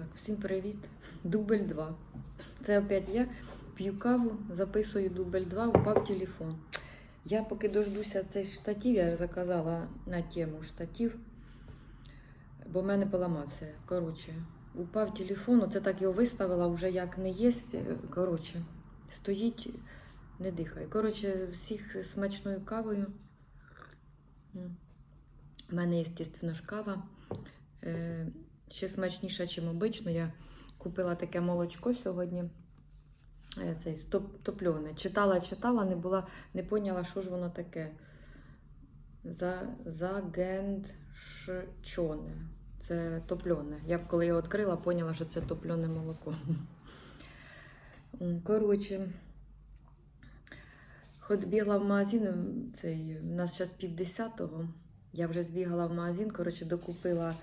Так, всім привіт. Дубль 2. Це опять я п'ю каву, записую дубль 2, упав телефон. Я поки дождуся цей штатив, я заказала на тему штатив, бо в мене поламався. Коротше, упав телефон, оце так його виставила, вже як не є. Коротше, стоїть, не дихає. Коротше, всіх смачною кавою. У мене, звісно, ж кава. Ще смачніша, ніж обично. Я купила таке молочко сьогодні. Е, Цей топльоне. Читала, читала, не була, не поняла, що ж воно таке. За, загендшчоне. Це топльоне. Я коли його відкрила, поняла, що це топлене молоко. Коротше, Хоч бігла в магазин, цей, у нас зараз півдесятого. Я вже збігала в магазин, коротше, докупила.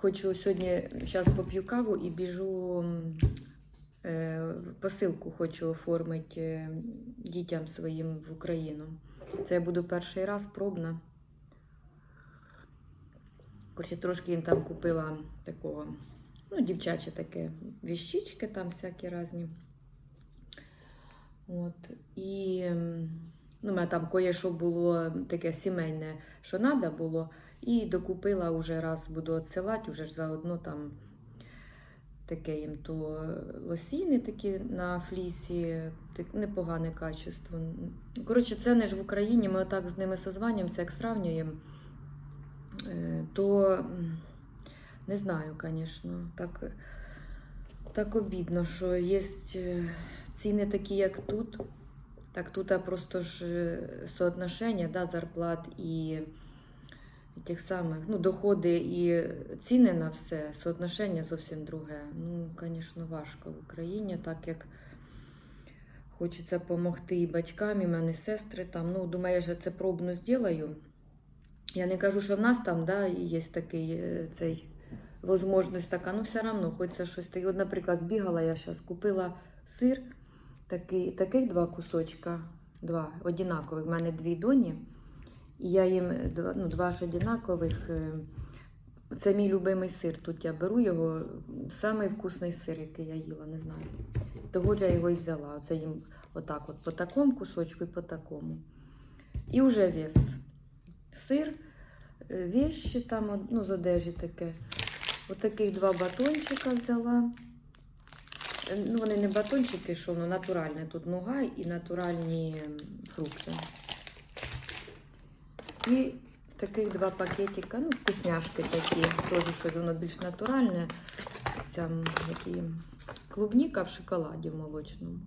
Хочу сьогодні зараз поп'ю каву і біжу е, посилку хочу оформити е, дітям своїм в Україну. Це я буду перший раз пробна. Коротше, трошки їм там купила такого, ну, дівчаче таке, віщички там всякі різні. От. І ну, у мене там кое-що було таке сімейне, що треба було. І докупила вже раз буду відсилати, вже ж заодно там таке їм то лосіни такі на флісі, так, непогане качество. Коротше, це не ж в Україні, ми отак з ними созванюємося, як сравнюємо, Е, то не знаю, звісно, так, так обідно, що є ціни такі, як тут. Так тут просто ж е, соотношення да, зарплат і тих самих, ну, доходи і ціни на все, соотношення зовсім друге. Ну, звісно, важко в Україні, так як хочеться допомогти і батькам, і мене сестри там. Ну, думаю, що це пробну зроблю. Я не кажу, що в нас там да, є такий е, цей можливість така, ну все одно хочеться щось таке. От, наприклад, збігала я зараз, купила сир, такий, таких два кусочка, два однакових. В мене дві доні. І я їм два, ну, два ж однакових. е, Це мій любимий сир. Тут я беру його, самий вкусний сир, який я їла, не знаю. Того ж я його і взяла. Оце їм отак, от по такому кусочку і по такому. І вже вес. Сир, е, вещі там, от, ну, з одежі таке. Отаких два батончика взяла. Е, Ну, вони не батончики, що воно натуральне. Тут нуга і натуральні фрукти. І таких два пакетика, ну, вкусняшки такі, теж щось воно більш натуральне. Ця які, клубніка в шоколаді молочному.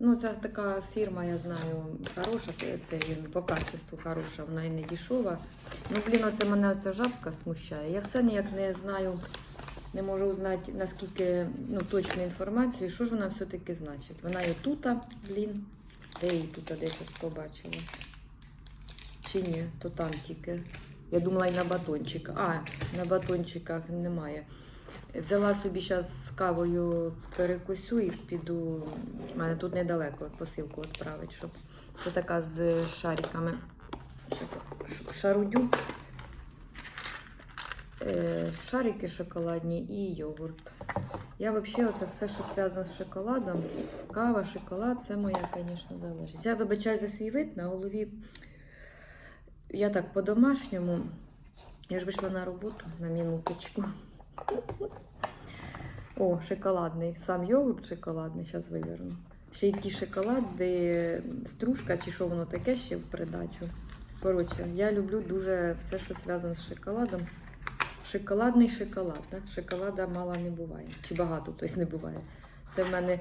Ну, це така фірма, я знаю, хороша, це по качеству хороша, вона і не дешева. Ну, блін, оце мене оця жабка смущає. Я все ніяк не знаю, не можу узнати, наскільки ну, точну інформацію, що ж вона все-таки значить. Вона і тут, блін, де її тут десь побачила. Чи ні, то там тільки. Я думала і на батончиках. А, на батончиках немає. Взяла собі зараз з кавою перекусю і піду. У мене тут недалеко посилку відправити, щоб це така з шариками. Щас шарудю. Е, Шарики шоколадні і йогурт. Я взагалі оце все, що зв'язано з шоколадом, кава, шоколад, це моя, звісно, залежить. Я вибачаю за свій вид на голові. Я так по-домашньому. Я ж вийшла на роботу на минуточку. О, шоколадний. Сам йогурт шоколадний, зараз виверну. Ще й ті шоколади, стружка чи що воно таке ще в придачу. Коротше, я люблю дуже все, що зв'язано з шоколадом. Шоколадний шоколад. Да? Шоколада мало не буває. Чи багато, тобто не буває. Це в мене,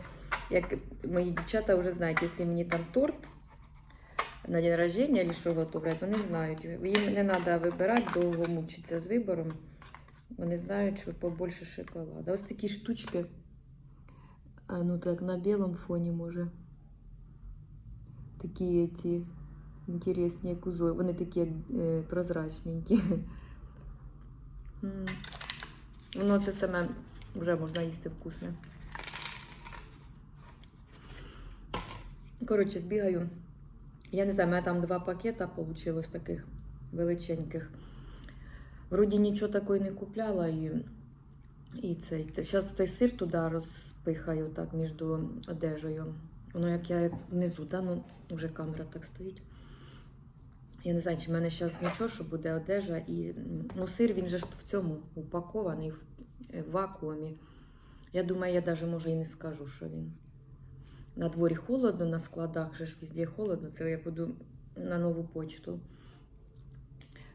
як мої дівчата вже знають, якщо мені там торт на день рождения або що готовлять, вони знають. Їм не треба вибирати, довго мучитися з вибором. Вони знають, що побольше шоколада. Ось такі штучки. А ну так, на білому фоні може. Такі ці інтересні, як узор. Вони такі як е, прозрачненькі. Воно це саме вже можна їсти вкусне. Коротше, збігаю. Я не знаю, у мене там два пакета вийшло таких величеньких. Вроді нічого такої не купляла і, і цей. Зараз той сир туди розпихаю так між одежею. Воно як я внизу, да? ну вже камера так стоїть. Я не знаю, чи в мене зараз нічого, що буде одежа. І, ну, сир він же ж в цьому упакований в вакуумі. Я думаю, я навіть може і не скажу, що він. На дворі холодно, на складах же ж везде холодно. Це я буду на нову почту.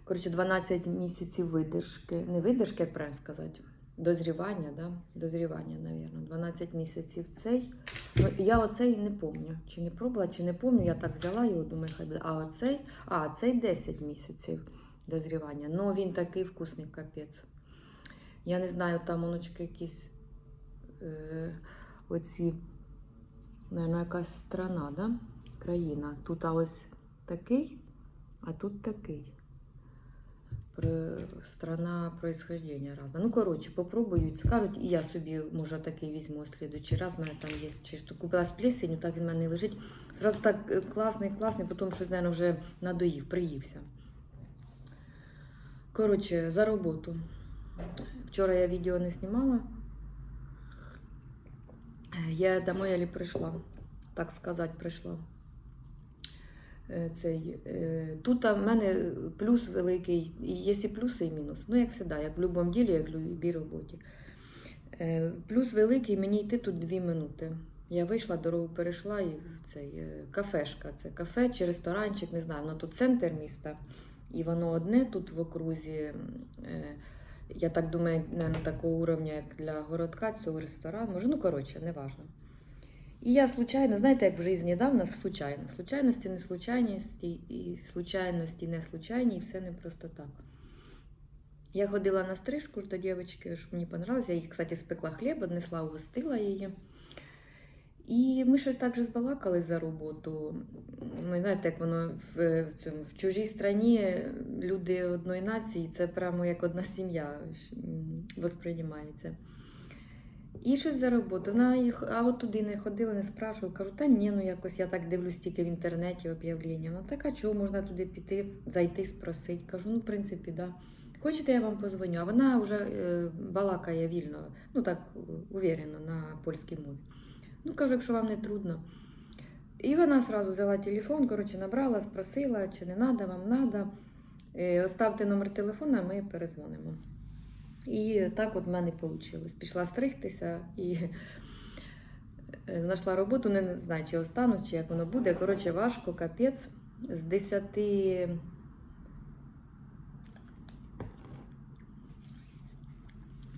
Коротше, 12 місяців видержки. Не видержки, як правильно сказати. Дозрівання, да? Дозрівання, мабуть. 12 місяців цей. Ну, я оцей не пам'ятаю. Чи не пробувала, чи не пам'ятаю. Я так взяла його, думаю, хай. А оцей, а, цей 10 місяців дозрівання. Ну, він такий вкусний капець. Я не знаю, там оночки якісь е, оці, наверное, якась страна, да? країна. Тут а ось такий, а тут такий. Страна происхождения разна. Ну, коротше, попробують, скажуть, і я собі, може, такий візьму в слідуючий раз. У мене там є чи що купила з плесенью, так він в мене лежить. Зразу так е, класний, класний, потім щось, мабуть, вже надоїв, приївся. Коротше, за роботу. Вчора я відео не знімала. Я домой еле прийшла, так сказати, прийшла. Е, Цей, е, тут в мене плюс великий, і є і плюси, і мінус. Ну, як завжди, як в будь-якому ділі, як в будь-якій роботі. Е, Плюс великий, мені йти тут дві минути. Я вийшла, дорогу перейшла і цей е, кафешка. Це кафе чи ресторанчик, не знаю. Воно тут центр міста, і воно одне тут в окрузі. Я так думаю, не такого уровня, як для городка, цього ресторану. Може, ну коротше, неважно. І я случайно, знаєте, як в житті недавно, случайно. Случайності, не случайності, і случайності, не случайні, і все не просто так. Я ходила на стрижку до дівчинки, що мені понравилось. Я їй, кстати, спекла хліб, однесла, угостила її. І ми щось так же збалакали за роботу. Ну, знаєте, як воно в, в, цьому, в чужій страні люди одної нації, це прямо як одна сім'я восприймається. І щось за роботу. Вона, а от туди не ходила, не спрашувала. Кажу, та ні, ну якось я так дивлюсь тільки в інтернеті об'явлення. Вона така, чого можна туди піти, зайти, спросити. Кажу, ну, в принципі, да. Хочете, я вам позвоню. А вона вже е, балакає вільно, ну так уверено на польській мові. Ну, кажу, якщо вам не трудно. І вона одразу взяла телефон, коротше, набрала, спросила, чи не треба, вам треба. Оставте номер телефона, ми перезвонимо. І так от в мене вийшло. Пішла стригтися і е, знайшла роботу, не знаю, чи останусь, чи як воно буде. Коротше, важко, капець. З 10.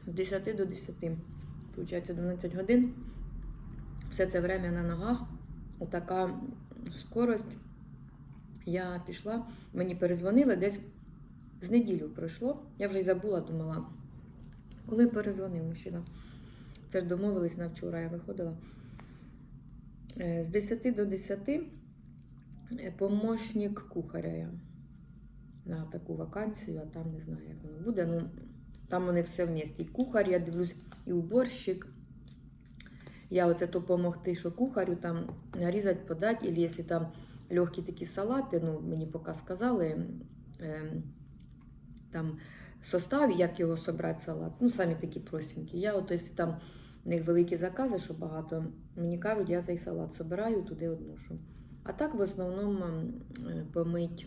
З 10 до 10. Получається 12 годин. Все це время на ногах. Отака скорость. Я пішла, мені перезвонили десь з неділю пройшло. Я вже й забула, думала, коли перезвонив мужчина. Це ж домовились на вчора, я виходила. Е, З 10 до 10 е, помощник кухаря я на таку вакансію, а там не знаю, як воно буде. Ну, там вони все в місті. І кухар, я дивлюсь, і уборщик. Я оце то помогти, що кухарю там нарізати, подати, або якщо там легкі такі салати, ну мені поки сказали, е, там состав, як його собрати салат, ну самі такі простенькі. Я от якщо там в них великі закази, що багато, мені кажуть, я цей салат собираю, туди одношу. А так в основному е, помить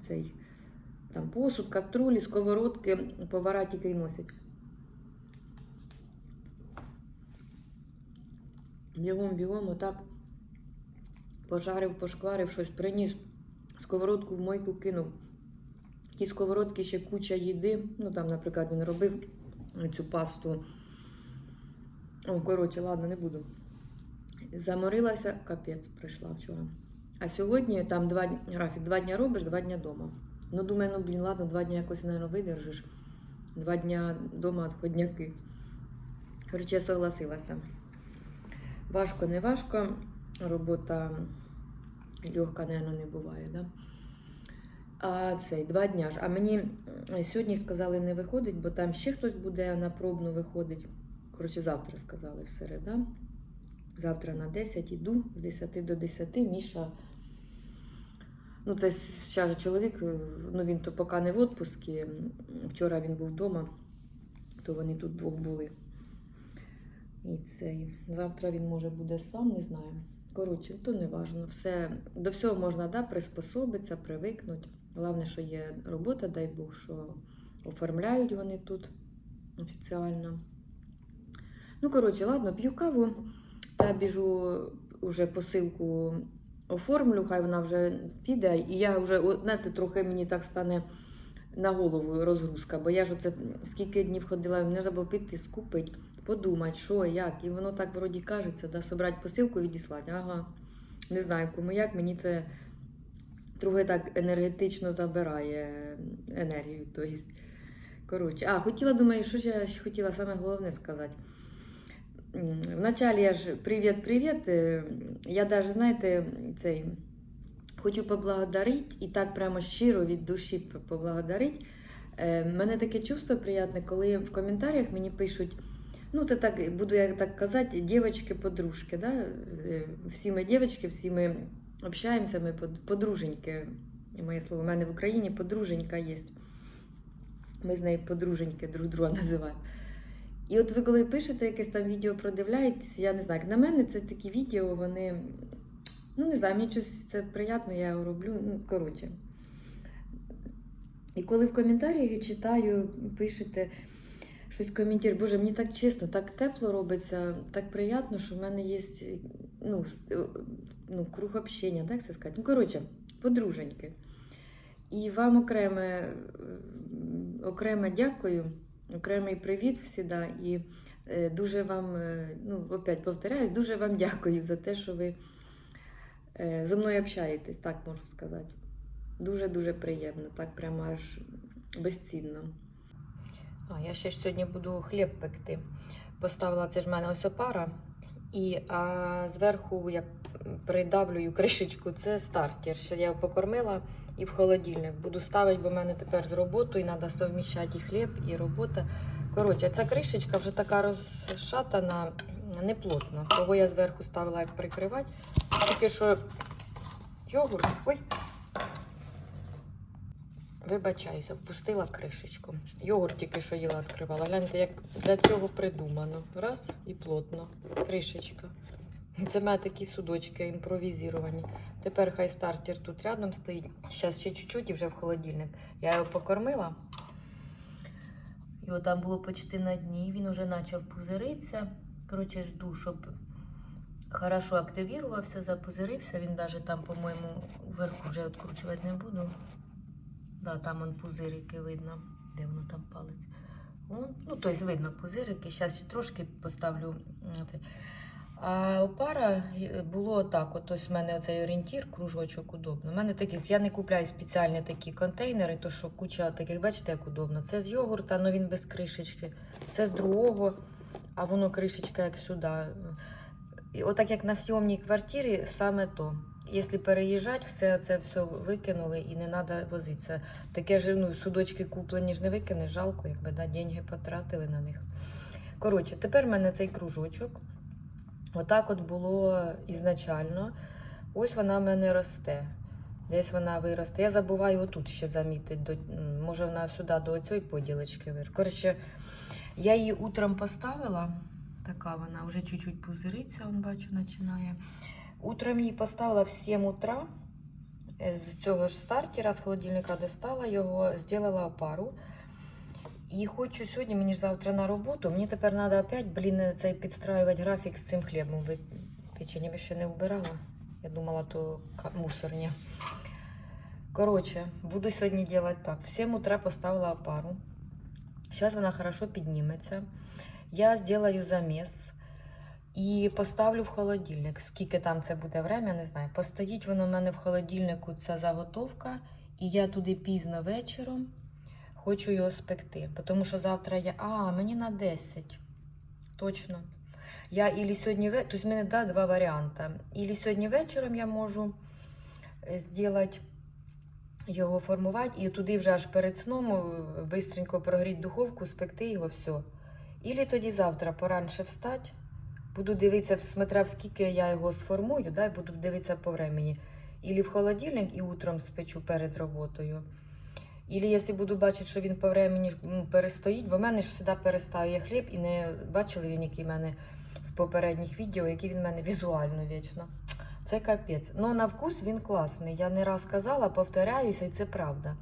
цей там посуд, каструлі, сковородки, повара тільки й носять. Бігом, бігом, отак пожарив, пошкварив, щось приніс, сковородку в мойку кинув. Ті сковородки ще куча їди. Ну там, наприклад, він робив цю пасту. О, коротше, ладно, не буду. Заморилася, капець прийшла вчора. А сьогодні там два графік, два дня робиш, два дня вдома. Ну, думаю, ну блін, ладно, два дні якось, мабуть, видержиш. Два дня вдома відходняки. Коротше, я согласилася. Важко, не важко. Робота легка, мабуть, не буває, да? А цей два дня ж. А мені сьогодні сказали, не виходить, бо там ще хтось буде на пробну виходить. Коротше, завтра сказали в середа. Завтра на 10 іду з 10 до 10. Міша. Ну, це зараз чоловік, е, ну він то поки не в відпуску. Вчора він був вдома, то вони тут двох були. І цей. Завтра він може буде сам, не знаю. Коротше, то не важно. Все, до всього можна да, приспособитися, привикнути. Головне, що є робота, дай Бог, що оформляють вони тут офіціально. Ну, коротше, ладно, п'ю каву та біжу уже посилку оформлю, хай вона вже піде. І я вже, знаєте, трохи мені так стане на голову розгрузка, бо я ж оце скільки днів ходила, мені треба піти, скупити, подумати, що, як. І воно так вроді кажеться, да, собрати посилку і відіслати. Ага. Не знаю, кому як, мені це трохи так енергетично забирає енергію. Тобто, коротше, а, хотіла, думаю, що ж я хотіла саме головне сказати. Вначалі я ж привіт-привіт. е, Я навіть, знаєте, цей хочу поблагодарити і так прямо щиро від душі поблагодарити. Е, Мене таке чувство приємне, коли в коментарях мені пишуть. Ну, це так, буду я так казати, дівчатки-подружки, да? Е, Всі ми дівчатки, всі ми общаємося, ми подруженьки. І моє слово, у мене в Україні подруженька є. Ми з нею подруженьки друг друга називаємо. І от ви коли пишете якесь там відео, продивляєтесь, я не знаю, як на мене це такі відео, вони. Ну, не знаю, мені щось це приємно, я його роблю. Ну, коротше. І коли в коментарях я читаю, пишете щось коментар, боже, мені так чесно, так тепло робиться, так приємно, що в мене є ну, ну, круг общення, так це сказати. Ну, коротше, подруженьки. І вам окреме, окреме дякую, окремий привіт всіда. І е, дуже вам, е, ну, опять повторяюсь, дуже вам дякую за те, що ви е, зі мною общаєтесь, так можу сказати. Дуже-дуже приємно, так прямо аж безцінно. А, я ще ж сьогодні буду хліб пекти. Поставила це ж в мене ось опара. І а зверху, як придавлюю кришечку, це стартер. Ще я його покормила і в холодильник. Буду ставити, бо в мене тепер з роботою треба совміщати і хліб, і робота. Коротше, ця кришечка вже така розшатана, неплотна. Того я зверху ставила як прикривати. Тільки що йогурт. Ой. Вибачаюся, впустила кришечку. Йогурт тільки що їла відкривала. Гляньте, як для цього придумано. Раз і плотно. Кришечка. Це мене такі судочки імпровізовані. Тепер хай стартер тут рядом стоїть. Зараз ще чуть-чуть і вже в холодильник. Я його покормила. Його там було почти на дні. Він вже почав пузиритися. Коротше, жду, щоб хорошо активірувався, запузирився. Він навіть там, по-моєму, вверху вже відкручувати не буду. Да, там он пузирики видно, де воно там палець. Вон, ну, тобто видно пузирики. Зараз трошки поставлю. А опара е, було так: от ось в мене оцей орієнтір, кружочок удобно. У мене таких, я не купляю спеціальні такі контейнери, то що куча таких, бачите, як удобно. Це з йогурта, але він без кришечки. Це з другого, а воно кришечка як сюди. І отак як на сйомній квартирі, саме то. Якщо переїжджати, все це все викинули і не треба возитися. Таке ж ну, судочки куплені ж не викинеш, жалко, якби да, деньги потратили на них. Коротше, тепер в мене цей кружочок. Отак от було ізначально. Ось вона в мене росте. Десь вона виросте. Я забуваю отут ще замітити. Може вона сюди до цієї поділочки вир. Коротше, я її утром поставила. Така вона вже чуть-чуть пузириться, он бачу, починає. Утром її поставила в 7 утра. З цього ж стартера, з холодильника достала його, зробила опару. І хочу сьогодні, мені ж завтра на роботу. Мені тепер треба опять, блін, цей підстраювати графік з цим хлібом. Ви печення ще не вбирала. Я думала, то мусорня. Коротше, буду сьогодні робити так. В 7 утра поставила опару. Зараз вона хорошо підніметься. Я зроблю заміс і поставлю в холодильник. Скільки там це буде время, не знаю. Постоїть воно в мене в холодильнику, ця заготовка, і я туди пізно вечором хочу його спекти. Тому що завтра я. А, мені на 10. Точно. Я ілі сьогодні ве- тобто в мене да, два варіанти. Ілі сьогодні вечором я можу зробити його формувати і туди вже аж перед сном е, бистренько прогріти духовку, спекти його, все. Ілі тоді завтра поранше встати, буду дивитися, смотря скільки я його сформую, да, і буду дивитися по времені. Ілі в холодильник і утром спечу перед роботою. Ілі якщо буду бачити, що він по времені м, перестоїть, бо в мене ж завжди перестає хліб, і не бачили він, який в мене в попередніх відео, який він в мене візуально вічно. Це капець. Ну, на вкус він класний. Я не раз казала, повторяюся, і це правда.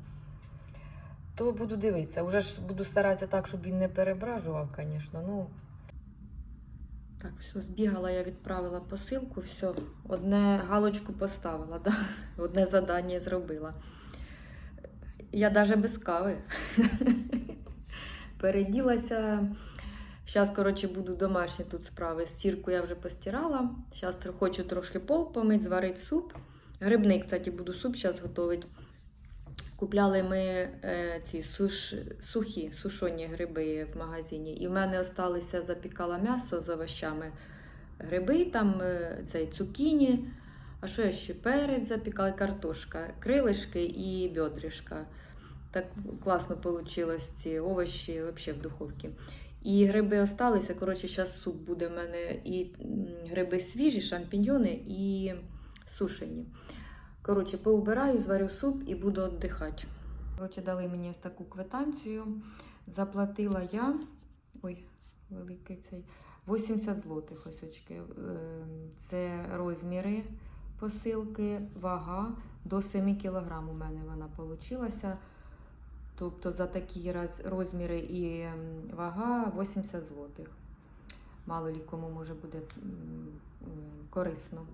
То буду дивитися. Уже ж буду старатися так, щоб він не перебражував, звісно. Ну. Так, все, збігала, я відправила посилку, все. Одне галочку поставила, да? одне завдання зробила. Я навіть без кави. Переділася. Зараз, коротше, буду домашні тут справи. Стірку я вже постирала. Зараз хочу трошки пол помити, зварити суп. Грибний, кстати, буду суп зараз готувати. Купляли ми е, ці суш, сухі, сушоні гриби в магазині. І в мене залишилося запікала м'ясо з овощами. Гриби, там е, цей цукіні. А що я ще? Перець запікала, картошка, крилишки і бедришка. Так класно вийшло ці овочі взагалі в духовці. І гриби осталися. Коротше, зараз суп буде в мене і гриби свіжі, шампіньйони і сушені. Коротше, поубираю, зварю суп і буду віддихати. Коротше, дали мені таку квитанцію. Заплатила я. Ой, великий цей. 80 злотих ось очки. Ем, Це розміри посилки, вага до 7 кг у мене вона вийшла. Тобто за такі розміри і ем, вага 80 злотих. Мало лі кому може буде корисно.